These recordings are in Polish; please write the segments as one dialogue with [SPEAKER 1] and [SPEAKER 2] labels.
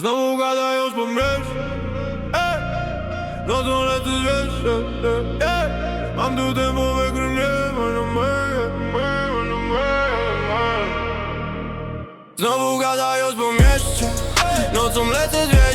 [SPEAKER 1] Znowu gadają po mieście Ej, nocą lecę zwierzę Ej, mam tu tempowe gry, nie ma na moje, na moje Znowu gadają po mieście Nocą lecę 200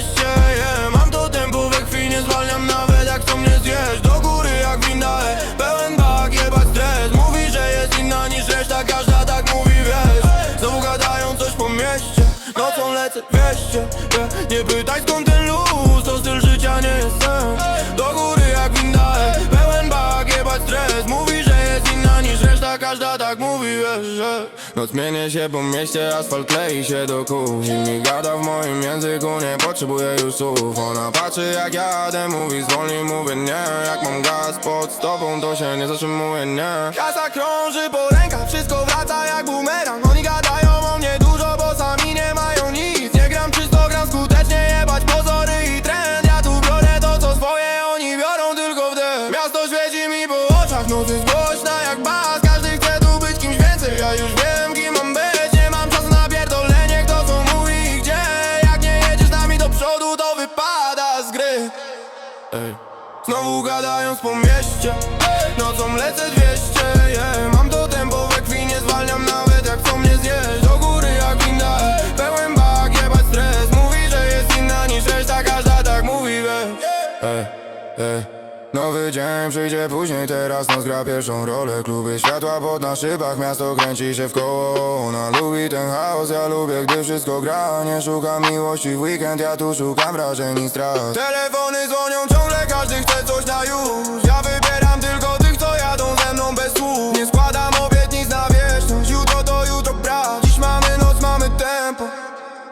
[SPEAKER 1] Nocą lecę. 200 yeah. Nie pytaj skąd ten luz, to styl życia nie jest sens Do góry jak winda, pełen bak, jebać stres. Mówi, że jest inna niż reszta, każda tak mówi, wiesz że Noc mienie się po mieście, asfalt klei się do kół. Mi gada w moim języku, nie potrzebuję już słów. Ona patrzy jak jadę, mówi zwolnij, mówię nie. Jak mam gaz pod stopą, to się nie zatrzymuję, nie. Kasa krąży po rękach, po oczach, noc jest głośna jak bas. Każdy chce tu być kimś więcej, ja już wiem kim mam być. Nie mam czasu na pierdolenie, kto co mówi i gdzie. Jak nie jedziesz z nami do przodu, to wypada z gry. Ej. Znowu gadając po mieście Nocą lecę 200 yeah. Mam to tempo we krwi, nie zwalniam nawet jak chcą mnie zjeść. Do góry jak winda, pełen bak, jebać stres. Mówi, że jest inna niż reszta, każda tak mówi, wiesz Ej, ej. Nowy dzień przyjdzie później, teraz noc gra pierwszą rolę. Kluby światła pod na szybach, miasto kręci się w koło. Ona lubi ten chaos, ja lubię, gdy wszystko gra Nie szukam miłości w weekend, ja tu szukam wrażeń i strat Telefony dzwonią ciągle, każdy chce coś na już. Ja wybieram tylko tych, co jadą ze mną bez słów. Nie składam obietnic na wieczność, jutro to jutro brak Dziś mamy noc, mamy tempo,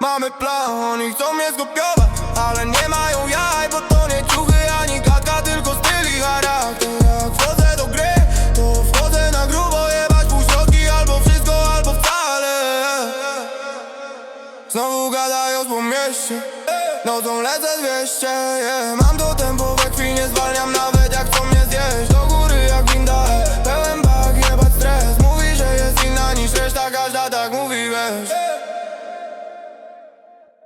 [SPEAKER 1] mamy plan. Oni chcą mnie skopiować, ale nie mają Znowu gadają po mieście. Nocą lecę 200 yeah. Mam do tempo we krwi, nie zwalniam nawet jak co mnie zjeść. Do góry jak winda, pełen bak, jebać stres. Mówi, że jest inna niż reszta, każda tak mówi, wiesz.